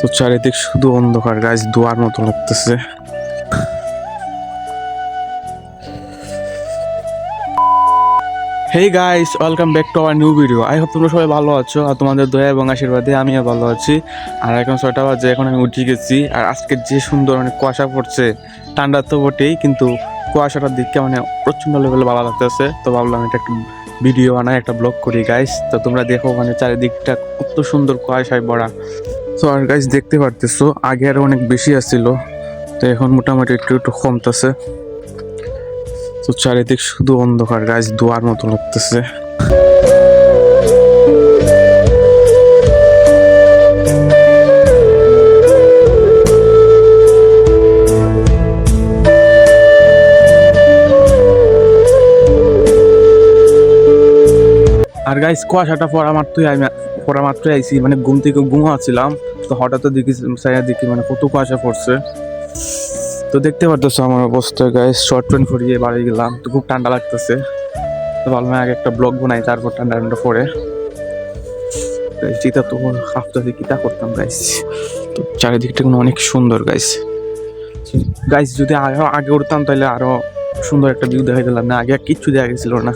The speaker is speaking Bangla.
তো চারিদিক শুধু অন্ধকার। গাছ দোয়ার মতো লাগতেছে। Hey guys welcome back to our new video I hope তোমরা সবাই ভালো আছো আর তোমাদের দয়া এবং আশীর্বাদে আমিও ভালো আছি। আর এখন ছয়টা বাজে, এখন আমি উঠে গেছি। আর আজকে যে সুন্দর মানে কুয়াশা পড়ছে, ঠান্ডা তো বটেই, কিন্তু কুয়াশাটার দিককে মানে প্রচণ্ড লেভেলে ভালো লাগতেছে। তো ভাবলাম এটা একটা ভিডিও বানাই, একটা ব্লগ করি গাইস তো তোমরা দেখো মানে চারিদিকটা কত সুন্দর কুয়াশায় ভরা। তো আর গাইস দেখতে পারতেছো, আগে আরও অনেক বেশি আসছিল তো এখন মোটামুটি একটু একটু কমতেছে। তো চারিদিক শুধু অন্ধকার গাছ দোয়ার মতো লাগতেছে। আর গাইস কুয়াশাটা পড়া মাত্রই আমি, পড়া মাত্রই আইছি মানে ঘুম থেকে ঘুমাচ্ছিলাম তো হঠাৎ দেখি সাইয়া দেখি মানে কত কুয়াশা পড়ছে। তো দেখতে পারতেছো আমার অবস্থা গাইস শর্ট প্যান্ট পরিয়ে বাড়ি গেলাম, তো খুব ঠান্ডা লাগতেছে। তো ভাবলাম আগে একটা ব্লগ বানাই, তারপর ঠান্ডা ঠান্ডা পরে। চিতা তো হাফটাতে কিতা করতাম গাইস তো চারিদিকটা কোনো অনেক সুন্দর গাইস গাইস যদি আগে উঠতাম তাহলে আরও সুন্দর একটা ভিউ দেখা গেলাম না, আগে কিচ্ছু দেখা গেছিল না।